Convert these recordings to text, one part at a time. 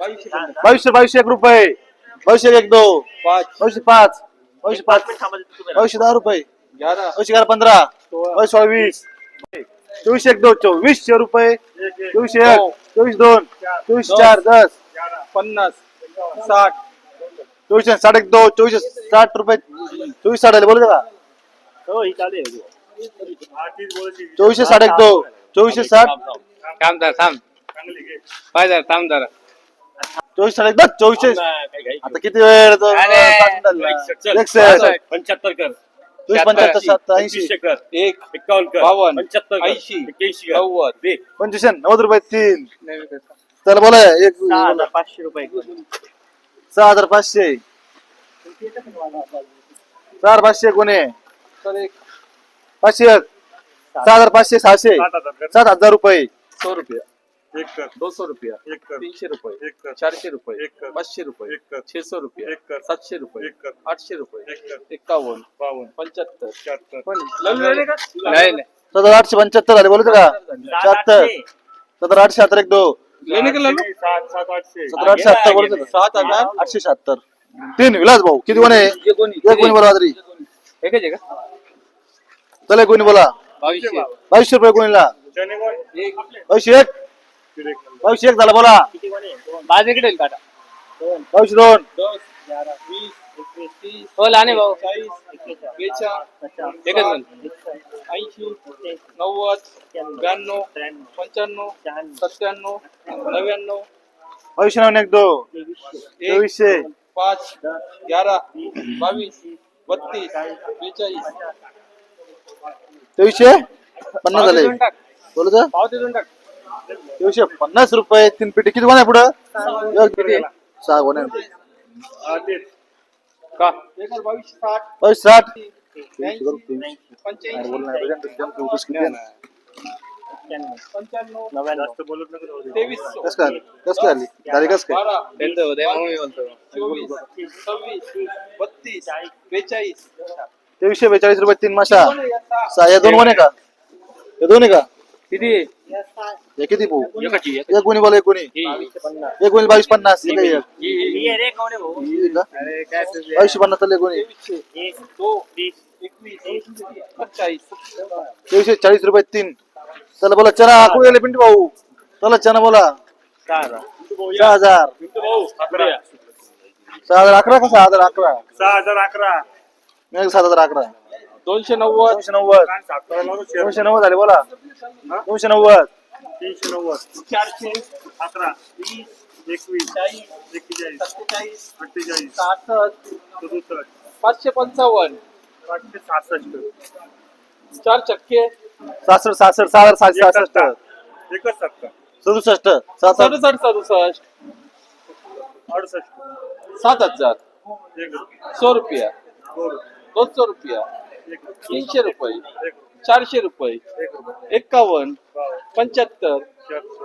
बावीसशे बावीसशे एक रुपये बावीसशे एक दो पाच। बावीसशे पाच बावीसशे पाच बावीसशे दहा रुपये ग्यारह। बावीसशे ग्यारह बावीस सोळा। वीस चोवीसशे एक दो चोवीसशे रुपये चोवीसशे एक चोवीस दोन चोवीस चार दस। पन्नास। साठ। चोवीसशे साठ एक दो चोवीसशे साठ रुपये चोवीस साठ आले बोलू का चोवीसशे साठ एक दो चोवीसशे साठ। थांब जरा थांब. पाय जरा थांब जरा. चोवीस साठ एक दो चोवीसशे आता किती वेळ तो? अरे. एकशे पंच्याहत्तर कर. चोवीस पंच्याहत्तर सात ऐंशी. कर. एक एकावन्न कर. बावन्न, पंच्याहत्तर कर, ऐंशी, एक्क्याऐंशी कर. नव्वद. दे. पंचवीसशे नव्वद रुपये तीन. चला बोला. एक पाचशे रुपये. सहा हजार पाचशे. सहा हजार पाचशे कोणी? तर एक. पाचशे एक. सहा हजार पाचशे सहाशे. सात हजार सात हजार रुपये. सौ रुपया. एक कर. दो सौ रुपया. एक कर. तीनशे रुपये. एक कर. चारशे रुपये. एक कर. पाचशे रुपये. एक कर. छे सौ रुपये. एक कर. सातशे रुपये. एक कर. आठशे रुपये. एक कर. एकावन्न. बावन्न. पंच्याहत्तर. शहात्तर पण लवलेले का? नाही नाही. हजार आठशे पंच्याहत्तर झाले. बोलतो का? शहात्तर सतरा आठशे. शहात्तर एक दो. लेने का लल्लू सात सात आठशे. सतरा आठशे शहात्तर सात हजार आठशे शहात्तर तीन विलास भाऊ किती कोणी कोणी एक कोणी बोला तरी एकच आहे का? चला कोणी बोला. बावीसशे. बावीसशे. रुपये कोणीला बावीसशे एक. फिर एक. झाला बोला. माझ्याकडे येईल काटा बावीसशे दोन. दस वीस एकवीस तीस. हो लहान आहे भाऊ. चाळीस एकच ऐंशी नव्वद ब्याण्णव पंच्याण्णव सत्त्याण्णव नव्याण्णव. नऊ एक दो. एक चोवीसशे. पाच ग्यारह बावीस बत्तीस बेचाळीस. चोवीसशे? पन्नास झाले. बोलत पावती देऊन टाक. चोवीसशे पन्नास रुपये तीन पेटी. किती कोण पुढं? सहा कोण. का? बावीस साठ. बावीस कस काय कस काय आली? झाली कस काय? तेवीसशे बेचाळीस रुपये तीन माशा. सहा या दोन कोण आहे का? हे दोन आहे का? किती? हे किती भाऊ? एकाची एक. एक कोणी बोला एक कोणी? ही. एक कोणी बावीस पन्नास हे काय एक? ही, ही, ही. ही का? बावीसशे पन्नास चालले कोणी? तेवीसशे चाळीस रुपये तीन. चला बोला चना कुठे गेले पिंटू भाऊ? चला चना बोला. सहा हजार. सहा हजार. अकरा. सहा हजार अकरा का सहा हजार अकरा? सहा हजार अकरा. मी सात हजार अकरा. दोनशे नव्वद. दोनशे नव्वद. दोनशे नव्वद झाले बोला. दोनशे नव्वद. तीनशे नव्वद. चारशे अकरा. वीस एकवीस चाळीस एक्केचाळीस सत्तेचाळीस अठ्ठेचाळीस सहासष्ट. सदुसष्ट पाचशे पंचावन्न. पाचशे सहासष्ट. चार चक्के. सहासष्ट सहासष्ट सहा सहाशे सहासष्ट एकच सत्ता सदुसष्ट सात सदुसष्ट सदुसष्ट. अडुसष्ट. सात हजार. एक सौ रुपया. दोन दोन सौ रुपया. एक तीनशे रुपये. एक चारशे रुपये. एक रुपये. एक्कावन्न बावन्न पंच्याहत्तर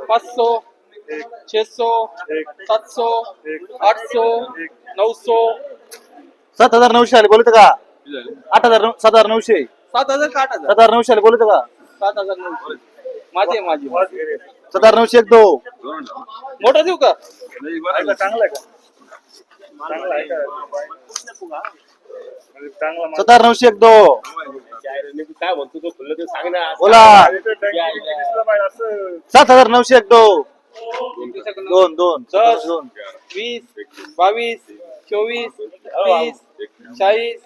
पाचशो एक छे सौ एक सातशो एक आठशो एक नऊशो. सात हजार नऊशे आले बोलत का? आठ हजार नऊ- सात हजार नऊशे. सात हजार का आठ हजार? सात हजार नऊशे आले बोलत का? सात हजार नऊशे. माझी माझी पाच. सात हजार नऊशे एक दो. मोठा देऊ का? चांगला आहे का? चांगला आहे का? चांगला. सात हजार नऊशे एक दो. काय म्हणतो तो खुल्लं ते सांग ना. बोला. सात हजार नऊशे एक दो दोन दोन. दस. दोन वीस बावीस चोवीस तीस चाळीस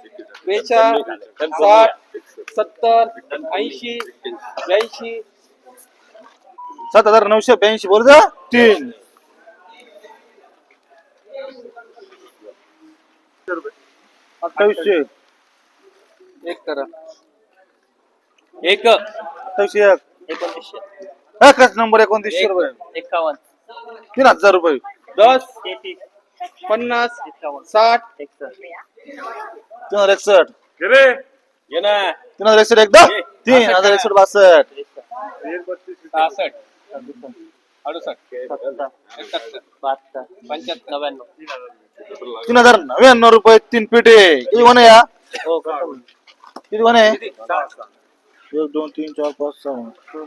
बेचाळ साठ सत्तर ऐंशी ब्याऐंशी. सात हजार नऊशे ब्याऐंशी बोल जा. तीन. अठ्ठावीसशे. एक करा. एक अठ्ठावीसशे एक. एकोणतीसशे. एकच नंबर एकोणतीसशे रुपये. एक्कावन्न तीन हजार रुपये. दस तेहतीस पन्नास एक्कावन्न साठ एकसष्ट. तीन हजार एकसष्ट. गेले ये ना. तीन हजार एकसष्ट एकदा? तीन हजार एकसष्ट बासष्ट. एक बत्तीस सहासष्ट अडुसष्ट. सत्तर. एकाहत्तर बहात्तर पंच्याहत्तर नव्याण्णव तीन हजार नव्याण्णव रुपये तीन पेटे किती कोण आहे या? हो करतो किती कोण आहे? एक दोन तीन चार पाच सहा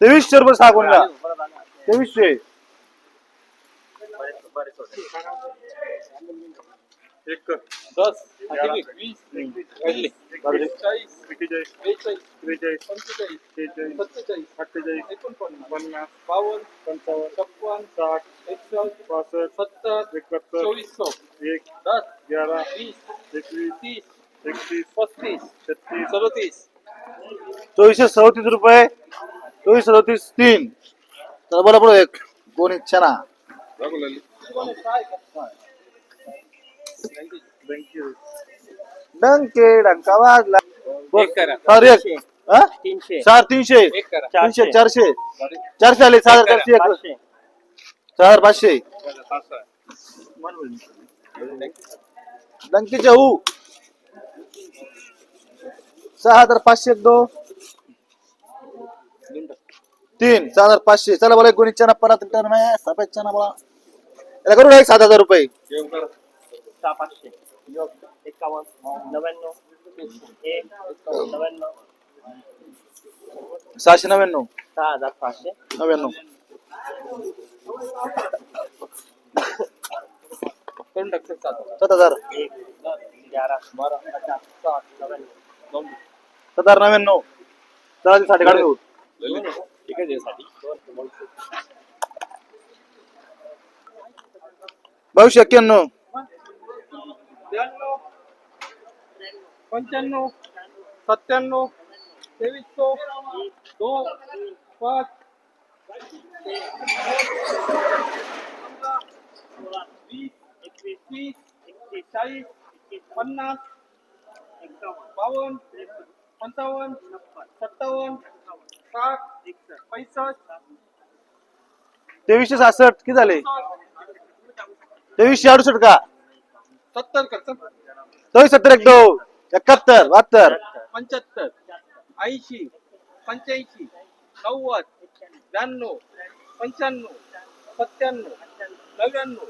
तेवीसशे रुपये सहा कोणला तेवीसशे एक एकतीस. पस्तीस. छत्तीस. सदोतीस. चोवीसशे सदोतीस रुपये. चोवीस सदोतीस तीन. तर बोला पुढे एक. कोणी चना बँकी डंके डंका वाजला. चार? तीनशे. चार तीनशे. एक करा. तीनशे चारशे. चारशे. आले सहा हजार चारशे एक. हजार पाचशे. डंकीचे हू. सहा हजार पाचशे एक दो तीन सहा हजार पाचशे. चला बोला कोणी चना परत टर्न आहे. सफेद चना बोला. याला करू ना एक सात हजार रुपये? सहा पाचशे. एकावन्न नव्याण्णव नव्याण्णव. सहाशे नव्याण्णव. सहा हजार पाचशे. नव्याण्णव. सात सात हजार. एक बारा पचास साठ नव्याण्णव. हजार नव्याण्णव. ती साठी काढून घेऊ ठीक आहे साठी बावीसशे एक्क्याण्णव. पंच्याण्णव. सत्त्याण्णव. तेवीस सौ दोन पाच. वीस. एकवीस. तीस. चाळीस. पन्नास. बावन्न. पंचावन्न सत्तावन्न साठ पैसष्ट तेवीसशे सहासष्ट किती झाले? तेवीसशे अडुसष्ट का? सत्तर चोवीस सत्तर. एक दो एकाहत्तर बहात्तर. पंच्याहत्तर ऐंशी पंच्याऐंशी नव्वद ब्याण्णव पंच्याण्णव सत्त्याण्णव नव्याण्णव.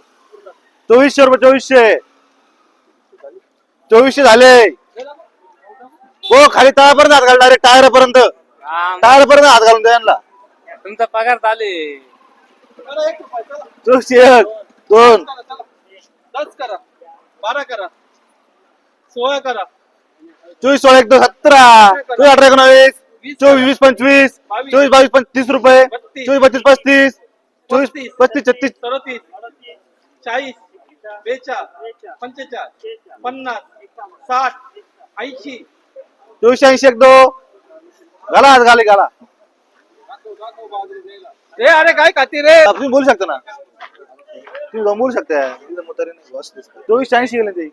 चोवीसशे रुपये चोवीसशे. चोवीसशे झाले. हो खाली टायर हात घाल डायरेक्ट टायर पर्यंत टायर पर्यंत हात घालून द्या यांना. तुमचा पगार चाले चला एक दोन. दस करा बारा करा सोळा करा. चोवीस सोळा एक दोन सतरा. चोवीस अठरा एकोणावीस. चोवीस वीस पंचवीस. चोवीस बावीस पंचवीस रुपये. चोवीस बत्तीस पस्तीस. चोवीस पस्तीस छत्तीस. सदतीस. चाळीस. बेचाळ पंचेचाळ पन्नास. साठ. ऐंशी. चोवीसशे ऐंशी एक दो. घाला हात घाले घाला. रे अरे काय खाती रे? तुम्ही बोलू शकता ना. तुम्ही बोलू शकता. चोवीसशे ऐंशी गेले ते.